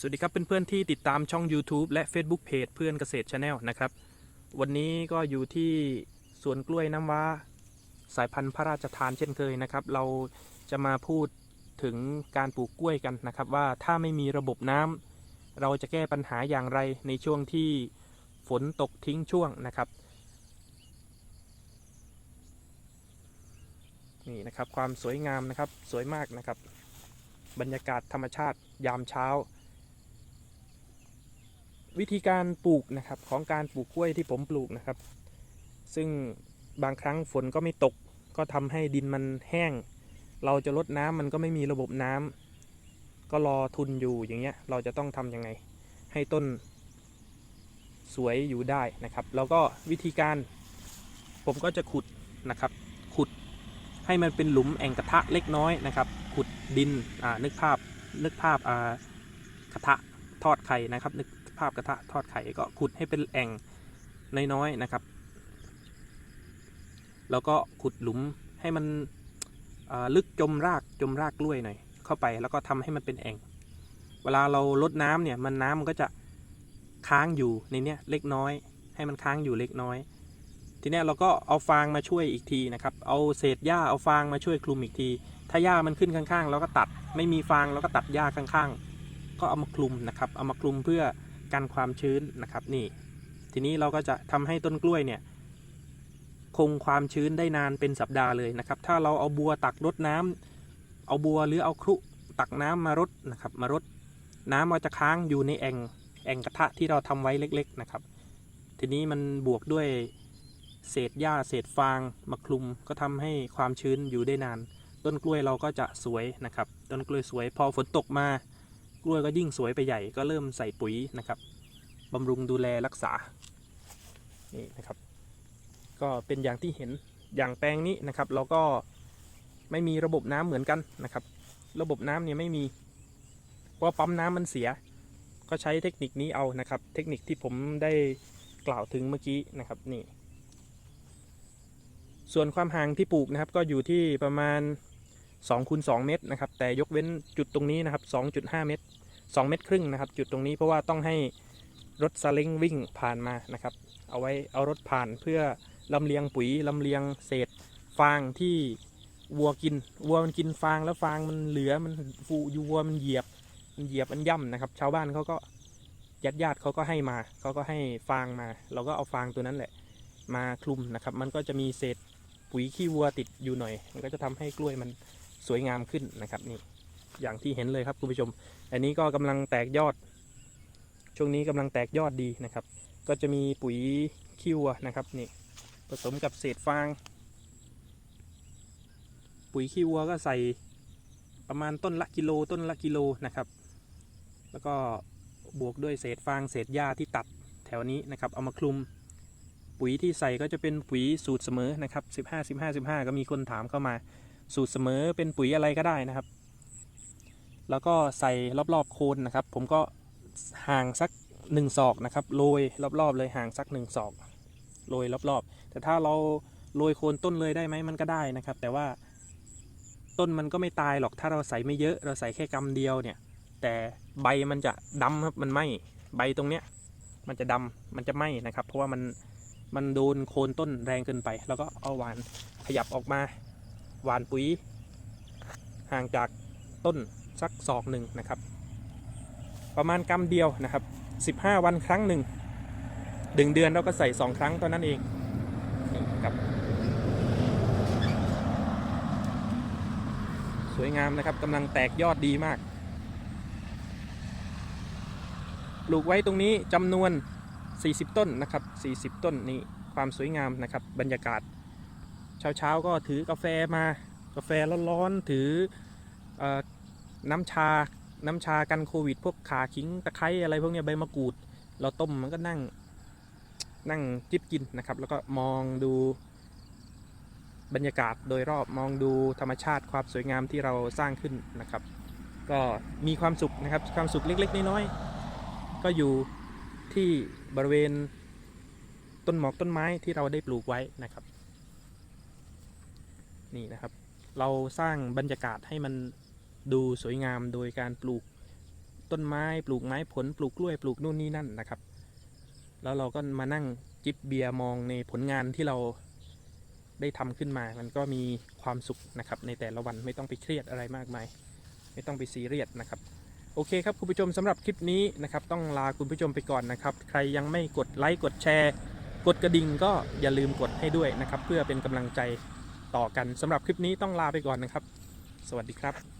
สวัสดีครับเพื่อนๆที่ติดตามช่อง YouTube และ Facebook Page เพื่อนเกษตร Channel นะครับ วันนี้ก็อยู่ที่สวนกล้วยน้ำว้า สายพันธุ์พระราชทานเช่นเคยนะครับ เราจะมาพูดถึงการปลูกกล้วยกันนะครับ ว่าถ้าไม่มีระบบน้ำเราจะแก้ปัญหาอย่างไรในช่วงที่ฝนตกทิ้งช่วงนะครับนี่นะครับความสวยงามนะครับสวยมากนะครับ บรรยากาศธรรมชาติยามเช้า วิธีการปลูกนะครับของการปลูกกล้วยที่ผมปลูกนะครับ ซึ่งบางครั้งฝนก็ไม่ตก ก็ทำให้ดินมันแห้ง เราจะลดน้ำมันก็ไม่มีระบบน้ำก็รอทุนอยู่อย่างเงี้ยเราจะต้องทำยังไง ให้ต้นสวยอยู่ได้นะครับ แล้วก็วิธีการผมก็จะขุดนะครับ ขุดให้มันเป็นหลุมแอ่งกระทะเล็กน้อยนะครับ ขุดดินอ่านึกภาพนึกภาพอ่ากระทะ ทอดไข่นะครับ นึกภาพกระทะทอดไข่ก็ขุดให้เป็นแอ่งน้อยๆนะครับ แล้วก็ขุดหลุมให้มันลึกจมรากจมรากกล้วยหน่อยเข้าไป แล้วก็ทำให้มันเป็นแอ่ง เวลาเราลดน้ำเนี่ยมันน้ำมันก็จะค้างอยู่ในเนี้ยเล็กน้อย ให้มันค้างอยู่เล็กน้อย ทีเนี้ยเราก็เอาฟางมาช่วยอีกทีนะครับ เอาเศษหญ้าเอาฟางมาช่วยคลุมอีกที ถ้าหญ้ามันขึ้นข้างๆเราก็ตัด ไม่มีฟางเราก็ตัดหญ้าข้างๆ ก็เอามาคลุมนะครับ เอามาคลุมเพื่อกันความชื้นนะครับนี่ ทีนี้เราก็จะทำให้ต้นกล้วยเนี่ยคงความชื้นได้นานเป็นสัปดาห์เลยนะครับ ถ้าเราเอาบัวตักรดน้ำเอาบัวหรือเอาครุตักน้ำมารดนะครับ มารดน้ำมันจะค้างอยู่ในแอ่งแอ่งกระทะที่เราทำไว้เล็ก ๆนะครับ ทีนี้มันบวกด้วยเศษหญ้าเศษฟางมาคลุมก็ทำให้ความชื้นอยู่ได้นาน ต้นกล้วยเราก็จะสวยนะครับ ต้นกล้วยสวยพอฝนตกมา ล้วยก็ยิ่งสวยไปใหญ่ก็เริ่มใส่ปุ๋ยนะครับบำรุงดูแลรักษา นี่นะครับ ก็เป็นอย่างที่เห็นอย่างแปลงนี้นะครับ เราก็ไม่มีระบบน้ำเหมือนกันนะครับ ระบบน้ำเนี่ยไม่มีเพราะปั๊มน้ำมันเสีย ก็ใช้เทคนิคนี้เอานะครับ เทคนิคที่ผมได้กล่าวถึงเมื่อกี้นะครับนี่ ส่วนความห่างที่ปลูกนะครับ ก็อยู่ที่ประมาณ2คูณ2เมตรนะครับ แต่ยกเว้นจุดตรงนี้นะครับ2.5 เมตร 2 เมตรครึ่งนะครับ จุดตรงนี้เพราะว่าต้องให้รถซาเล้งวิ่งผ่านมานะครับ เอาไว้เอารถผ่านเพื่อลำเลียงปุ๋ยลำเลียงเศษฟางที่วัวกินวัวมันกินฟางแล้วฟางมันเหลือมันฟูอยู่วัวมันเหยียบมันเหยียบมันย่ำนะครับ ชาวบ้านเขาก็ญาติญาติเขาก็ให้มาเขาก็ให้ฟางมา เราก็เอาฟางตัวนั้นแหละ มาคลุมนะครับ มันก็จะมีเศษปุ๋ยขี้วัวติดอยู่หน่อย มันก็จะทำให้กล้วยมันสวยงามขึ้นนะครับนี่ อย่างที่เห็นเลยครับคุณผู้ชม อันนี้ก็กำลังแตกยอด ช่วงนี้กำลังแตกยอดดีนะครับ ก็จะมีปุ๋ยขี้วัวนะครับนี่ผสมกับเศษฟาง ปุ๋ยขี้วัวก็ใส่ประมาณต้นละกิโลต้นละกิโลนะครับ แล้วก็บวกด้วยเศษฟางเศษหญ้าที่ตัดแถวนี้นะครับ เอามาคลุมปุ๋ยที่ใส่ก็จะเป็นปุ๋ยสูตรเสมอนะครับ 15 15 15 ก็มีคนถามเข้ามา สูตรเสมอเป็นปุ๋ยอะไรก็ได้นะครับ แล้วก็ใส่รอบๆโคนนะครับ ผมก็ห่างสักหนึ่งศอกนะครับโรยรอบๆ เลยห่างสักหนึ่งศอกโรยรอบๆ แต่ถ้าเราโรยโคนต้นเลยได้ไหมมันก็ได้นะครับ แต่ว่าต้นมันก็ไม่ตายหรอกถ้าเราใส่ไม่เยอะเราใส่แค่กำเดียวเนี่ย แต่ใบมันจะดำครับมันไหมใบตรงเนี้ยมันจะดำมันจะไหมนะครับ เพราะว่ามันมันโดนโคนต้นแรงเกินไป แล้วก็เอาหวานขยับออกมาหวานปุ๋ยห่างจากต้น สักศอกหนึ่งนะครับ ประมาณกำเดียวนะครับ 15 วันครั้งหนึ่งดึงเดือนเราก็ใส่ 2 ครั้งเท่านั้นเองครับสวยงามนะครับกำลังแตกยอดดีมาก ปลูกไว้ตรงนี้จำนวน 40 ต้นนะครับ 40 ต้นนี่ความสวยงามนะครับ บรรยากาศ เช้าๆก็ถือกาแฟมา กาแฟร้อนๆถืออ น้ำชา น้ำชากันโควิด พวกขาขิงตะไคร้อะไรพวกนี้ใบมะกรูด เราต้มมันก็นั่ง นั่งจิบกินนะครับ แล้วก็มองดูบรรยากาศโดยรอบมองดูธรรมชาติความสวยงามที่เราสร้างขึ้นนะครับ ก็มีความสุขนะครับความสุขเล็ก ๆ น้อยๆก็อยู่ที่บริเวณต้นหมอกต้นไม้ที่เราได้ปลูกไว้นะครับ นี่นะครับ เราสร้างบรรยากาศให้มัน ดูสวยงามโดยการปลูกต้นไม้ ปลูกไม้ผล ปลูกกล้วย ปลูกนู่นนี่นั่นนะครับ แล้วเราก็มานั่งจิบเบียร์มองในผลงานที่เราได้ทำขึ้นมา มันก็มีความสุขนะครับ ในแต่ละวันไม่ต้องไปเครียดอะไรมากมาย ไม่ต้องไปซีเรียสนะครับ โอเคครับคุณผู้ชมสำหรับคลิปนี้นะครับ ต้องลาคุณผู้ชมไปก่อนนะครับ ใครยังไม่กดไลค์กดแชร์ กดกระดิ่งก็อย่าลืมกดให้ด้วยนะครับ เพื่อเป็นกำลังใจต่อกันสำหรับคลิปนี้ต้องลาไปก่อนนะครับ สวัสดีครับ